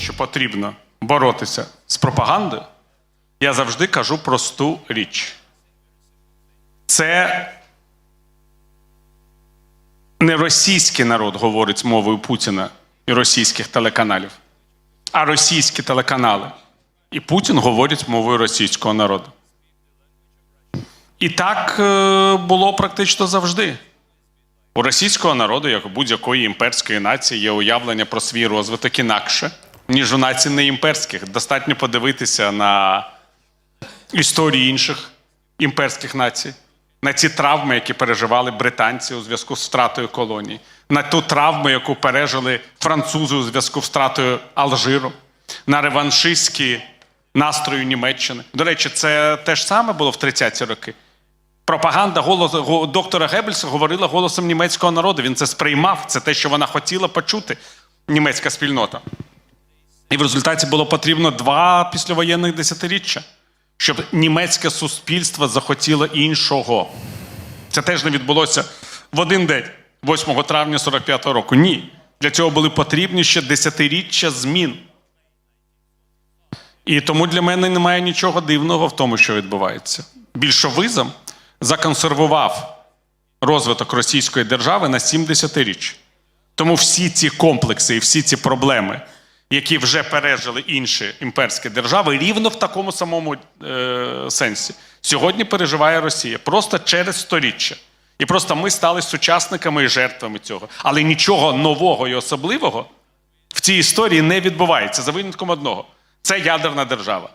що потрібно боротися з пропагандою, я завжди кажу просту річ. Це не російський народ говорить мовою Путіна і російських телеканалів, а російські телеканали. І Путін говорить мовою російського народу. І так е, було практично завжди. У російського народу, як у будь-якої імперської нації, є уявлення про свій розвиток інакше, ніж у націй не імперських. Достатньо подивитися на історії інших імперських націй, на ці травми, які переживали британці у зв'язку з втратою колоній, на ту травму, яку пережили французи у зв'язку з втратою Алжиру, на реваншистські настрої Німеччини. До речі, це те ж саме було в 30-ті роки. Пропаганда голос, доктора Геббельса говорила голосом німецького народу. Він це сприймав. Це те, що вона хотіла почути, німецька спільнота. І в результаті було потрібно два післявоєнних десятиріччя, щоб німецьке суспільство захотіло іншого. Це теж не відбулося в один день, 8 травня 45-го року. Ні. Для цього були потрібні ще десятиріччя змін. І тому для мене немає нічого дивного в тому, що відбувається. Більшовизм законсервував розвиток російської держави на 70 річ. Тому всі ці комплекси і всі ці проблеми, які вже пережили інші імперські держави, рівно в такому самому е, сенсі, сьогодні переживає Росія просто через сторіччя. І просто ми стали сучасниками і жертвами цього. Але нічого нового і особливого в цій історії не відбувається за винятком одного: це ядерна держава.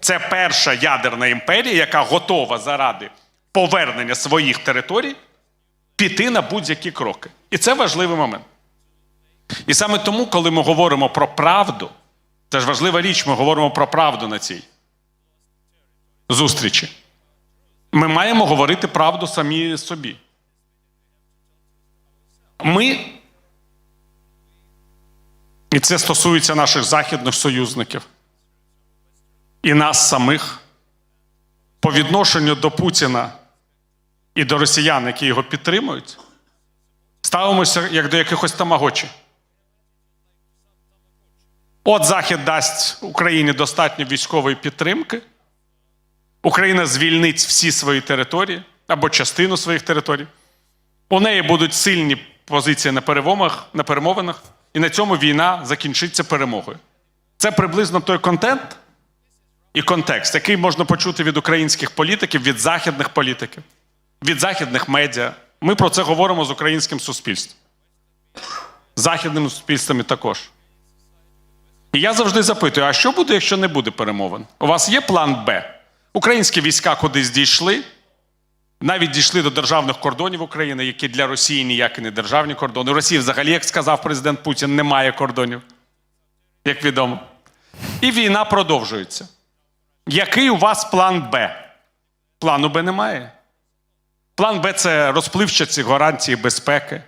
Це перша ядерна імперія, яка готова заради повернення своїх територій піти на будь-які кроки. І це важливий момент. І саме тому, коли ми говоримо про правду, це ж важлива річ, ми говоримо про правду на цій зустрічі. Ми маємо говорити правду самі собі. Ми, і це стосується наших західних союзників і нас самих по відношенню до Путіна і до росіян, які його підтримують, ставимося як до якихось тамагочі. От Захід дасть Україні достатньо військової підтримки. Україна звільнить всі свої території або частину своїх територій. У неї будуть сильні позиції на перемовинах, на перемовинах, і на цьому війна закінчиться перемогою. Це приблизно той контент і контекст, який можна почути від українських політиків, від західних політиків, від західних медіа. Ми про це говоримо з українським суспільством, з західними суспільствами також. І я завжди запитую: а що буде, якщо не буде перемовин? У вас є план Б? Українські війська кудись дійшли, навіть дійшли до державних кордонів України, які для Росії ніякі не державні кордони. У Росії, взагалі, як сказав президент Путін, немає кордонів, як відомо. І війна продовжується. Який у вас план Б? Плану Б немає. План Б це розпливчаті гарантії безпеки.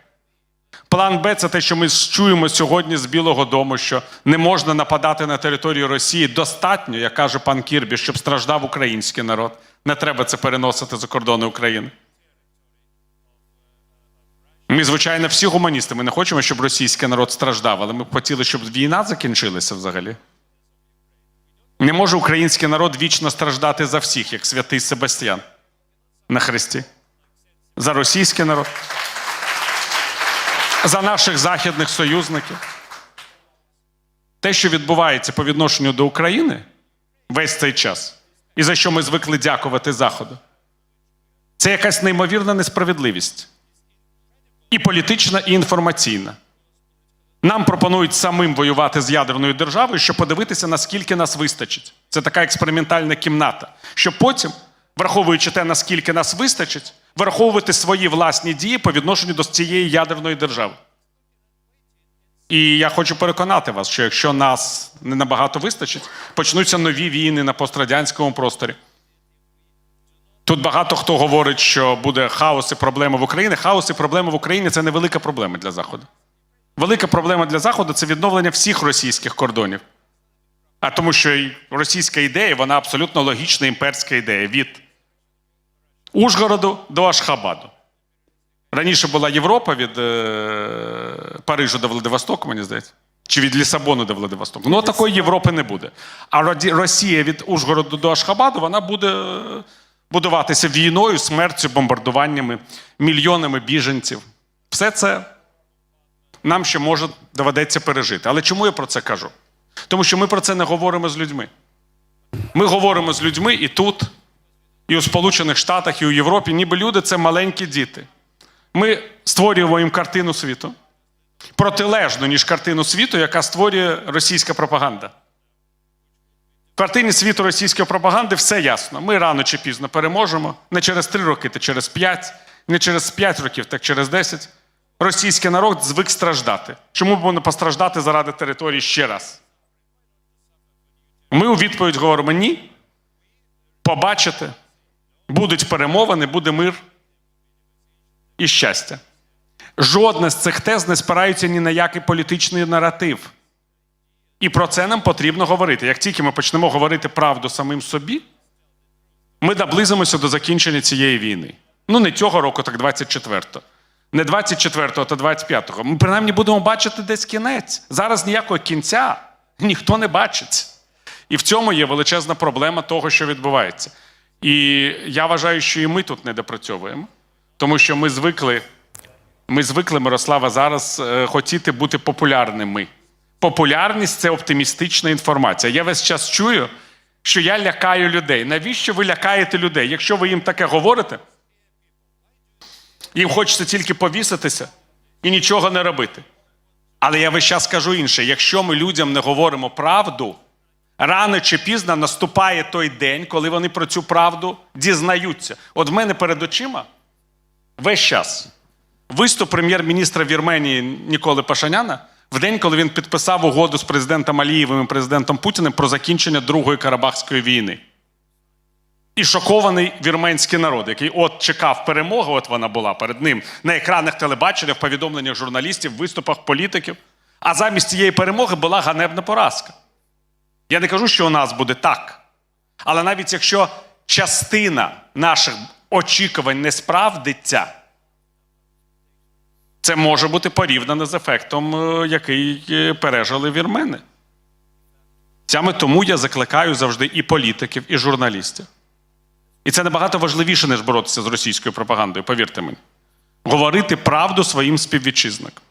План Б це те, що ми чуємо сьогодні з Білого Дому, що не можна нападати на територію Росії. Достатньо, як каже пан Кірбі, щоб страждав український народ. Не треба це переносити за кордони України. Ми, звичайно, всі гуманісти. Ми не хочемо, щоб російський народ страждав, але ми б хотіли, щоб війна закінчилася взагалі. Не може український народ вічно страждати за всіх, як святий Себастьян на хресті. За російський народ, за наших західних союзників. Те, що відбувається по відношенню до України весь цей час, і за що ми звикли дякувати Заходу, це якась неймовірна несправедливість. І політична, і інформаційна. Нам пропонують самим воювати з ядерною державою, щоб подивитися, наскільки нас вистачить. Це така експериментальна кімната. Щоб потім, враховуючи те, наскільки нас вистачить, враховувати свої власні дії по відношенню до цієї ядерної держави. І я хочу переконати вас, що якщо нас не набагато вистачить, почнуться нові війни на пострадянському просторі. Тут багато хто говорить, що буде хаос і проблема в Україні. Хаос і проблема в Україні це невелика проблема для Заходу. Велика проблема для Заходу це відновлення всіх російських кордонів. А тому, що російська ідея, вона абсолютно логічна імперська ідея від Ужгороду до Ашхабаду. Раніше була Європа від е, Парижу до Владивостоку, мені здається. Чи від Лісабону до Владивостоку. Ну, такої Європи не буде. А Росія від Ужгороду до Ашхабаду вона буде е, будуватися війною, смертю, бомбардуваннями, мільйонами біженців. Все це нам ще може доведеться пережити. Але чому я про це кажу? Тому що ми про це не говоримо з людьми. Ми говоримо з людьми і тут, і у Сполучених Штатах, і у Європі, ніби люди це маленькі діти. Ми створюємо їм картину світу, протилежну, ніж картину світу, яка створює російська пропаганда. В картині світу російської пропаганди все ясно. Ми рано чи пізно переможемо. Не через три роки, та через п'ять, не через п'ять років, так через десять. Російський народ звик страждати. Чому б не постраждати заради території ще раз? Ми у відповідь говоримо ні. Побачите, будуть перемовини, буде мир і щастя. Жодна з цих тез не спирається ні на який політичний наратив. І про це нам потрібно говорити. Як тільки ми почнемо говорити правду самим собі, ми наблизимося до закінчення цієї війни. Ну, не цього року, так 24-го. Не 24-го, та 25-го. Ми принаймні будемо бачити десь кінець. Зараз ніякого кінця ніхто не бачить. І в цьому є величезна проблема того, що відбувається. І я вважаю, що і ми тут не допрацьовуємо, тому що ми звикли, ми звикли, Мирослава, зараз е, хотіти бути популярними. Популярність це оптимістична інформація. Я весь час чую, що я лякаю людей. Навіщо ви лякаєте людей? Якщо ви їм таке говорите, їм хочеться тільки повіситися і нічого не робити. Але я весь час кажу інше: якщо ми людям не говоримо правду, рано чи пізно наступає той день, коли вони про цю правду дізнаються. От в мене перед очима весь час виступ прем'єр-міністра Вірменії Ніколи Пашаняна в день, коли він підписав угоду з президентом Алієвим і президентом Путіним про закінчення Другої Карабахської війни. І шокований вірменський народ, який от чекав перемоги, от вона була перед ним на екранах телебачення, в повідомленнях журналістів, виступах політиків. А замість цієї перемоги була ганебна поразка. Я не кажу, що у нас буде так. Але навіть якщо частина наших очікувань не справдиться, це може бути порівняно з ефектом, е, який е, пережили вірмени. Саме тому я закликаю завжди і політиків, і журналістів. І це набагато важливіше, ніж боротися з російською пропагандою, повірте мені. Говорити правду своїм співвітчизникам.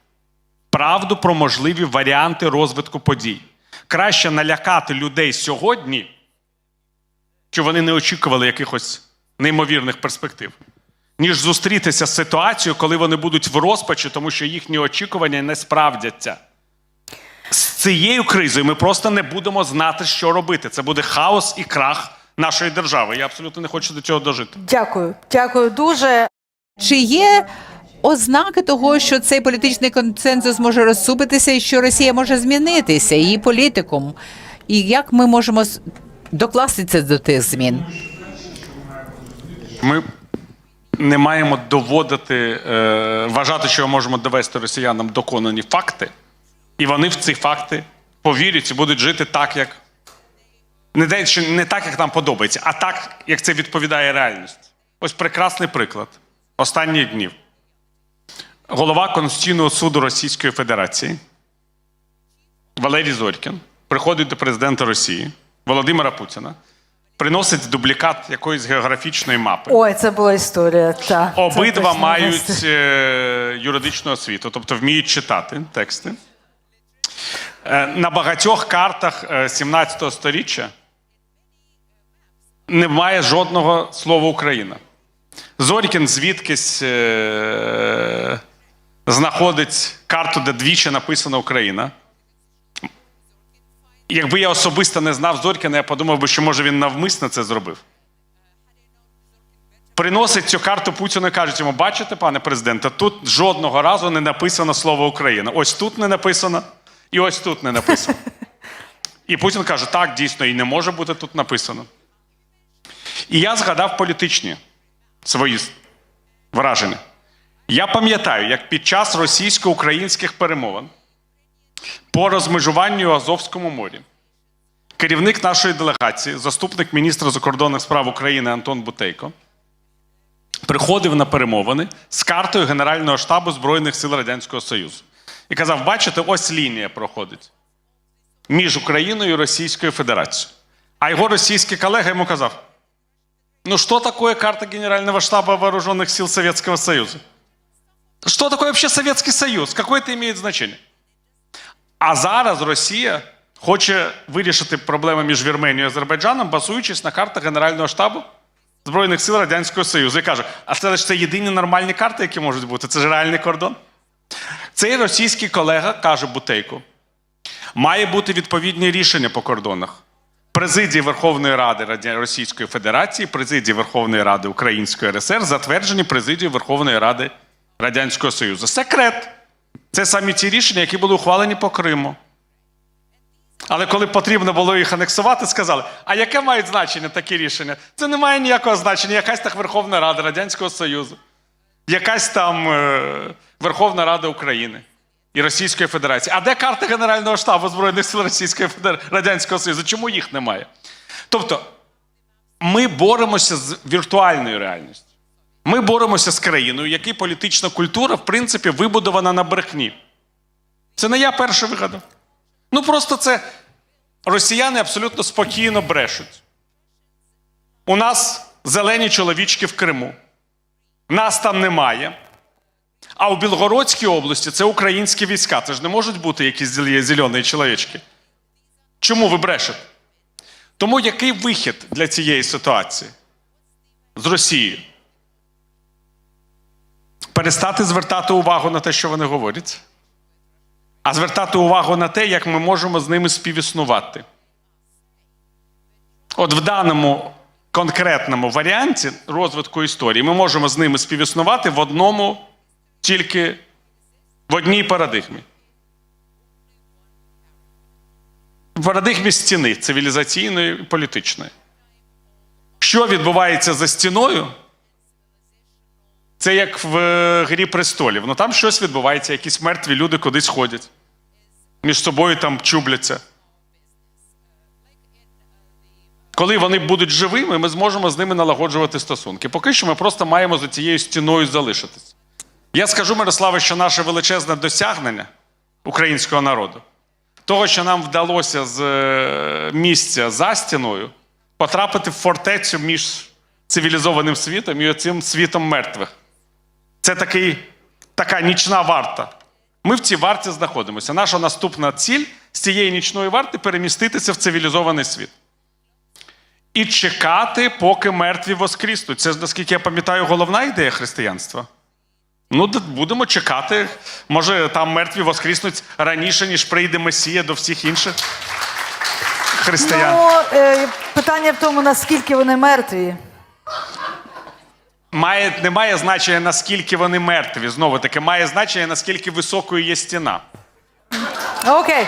Правду про можливі варіанти розвитку подій. Краще налякати людей сьогодні, що вони не очікували якихось неймовірних перспектив, ніж зустрітися з ситуацією, коли вони будуть в розпачі, тому що їхні очікування не справдяться. З цією кризою ми просто не будемо знати, що робити. Це буде хаос і крах нашої держави. Я абсолютно не хочу до цього дожити. Дякую, дякую дуже. Чи є ознаки того, що цей політичний консенсус може розсупитися і що Росія може змінитися, її політикум? І як ми можемо докластися до тих змін? Ми не маємо доводити, е, вважати, що ми можемо довести росіянам доконані факти, і вони в ці факти повірять і будуть жити так, як не, ще не так, як нам подобається, а так, як це відповідає реальності. Ось прекрасний приклад останніх днів. Голова Конституційного суду Російської Федерації Валерій Зорькін приходить до президента Росії Володимира Путіна, приносить дублікат якоїсь географічної мапи. Ой, це була історія. Та, Обидва мають е, юридичну освіту, тобто вміють читати тексти. Е, на багатьох картах е, 17 століття немає жодного слова Україна. Зорькін звідкись е, знаходить карту, де двічі написано Україна. Якби я особисто не знав Зорькіна, я подумав би, що може він навмисно це зробив приносить цю карту Путіну і кажуть йому: бачите, пане президенте, тут жодного разу не написано слово Україна. Ось тут не написано, і ось тут не написано. І Путін каже: так, дійсно, і не може бути тут написано. І я згадав політичні свої враження. Я пам'ятаю, як під час російсько-українських перемовин по розмежуванню у Азовському морі керівник нашої делегації, заступник міністра закордонних справ України Антон Бутейко, приходив на перемовини з картою Генерального штабу Збройних сил Радянського Союзу. і казав: бачите, ось лінія проходить між Україною і Російською Федерацією. А його російський колега йому казав: ну що таке карта Генерального штаба Вооруженных сил Советского Союза? Что такое вообще Советский Союз? Какое это имеет значение? А зараз Росія хоче вирішити проблеми між Вірменією і Азербайджаном, базуючись на картах Генерального штабу Збройних сил Радянського Союзу. І каже: а це ж це єдині нормальні карти, які можуть бути. Це ж реальний кордон. Цей російський колега каже Бутейко: має бути відповідні рішення по кордонах. Президії Верховної Ради Російської Федерації, президії Верховної Ради Української РСР, затверджені президією Верховної Ради Радянського Союзу. Секрет. Це самі ті рішення, які були ухвалені по Криму. Але коли потрібно було їх анексувати, сказали: а яке мають значення такі рішення? Це не має ніякого значення. Якась так Верховна Рада Радянського Союзу, якась там е, Верховна Рада України і Російської Федерації. А де карта Генерального штабу Збройних сил Російської Федерації Радянського Союзу? Чому їх немає? Тобто, ми боремося з віртуальною реальністю. Ми боремося з країною, якій політична культура, в принципі, вибудована на брехні. Це не я перший вигадав. Ну просто це росіяни абсолютно спокійно брешуть. У нас зелені чоловічки в Криму. Нас там немає. А у Білгородській області це українські війська. Це ж не можуть бути якісь зелені чоловічки. Чому ви брешете? Тому який вихід для цієї ситуації з Росією? Перестати звертати увагу на те, що вони говорять, а звертати увагу на те, як ми можемо з ними співіснувати. От в даному конкретному варіанті розвитку історії ми можемо з ними співіснувати в одному тільки в одній парадигмі. В парадигмі стіни цивілізаційної і політичної. Що відбувається за стіною? Це як в е, Грі престолів. Ну там щось відбувається, якісь мертві люди кудись ходять. Між собою там чубляться. Коли вони будуть живими, ми зможемо з ними налагоджувати стосунки. Поки що ми просто маємо за цією стіною залишитись. Я скажу, Мирославе, що наше величезне досягнення українського народу, того, що нам вдалося з е, місця за стіною потрапити в фортецю між цивілізованим світом і оцим світом мертвих. Це такий, така нічна варта. Ми в цій варті знаходимося. Наша наступна ціль з цієї нічної варти переміститися в цивілізований світ. І чекати, поки мертві воскріснуть. Це ж, наскільки я пам'ятаю, головна ідея християнства. Ну, будемо чекати. Може, там мертві воскріснуть раніше, ніж прийде Месія до всіх інших християн. Ну, е, питання в тому, наскільки вони мертві. Має, не має значення, наскільки вони мертві. Знову таки, має значення, наскільки високою є стіна. Окей.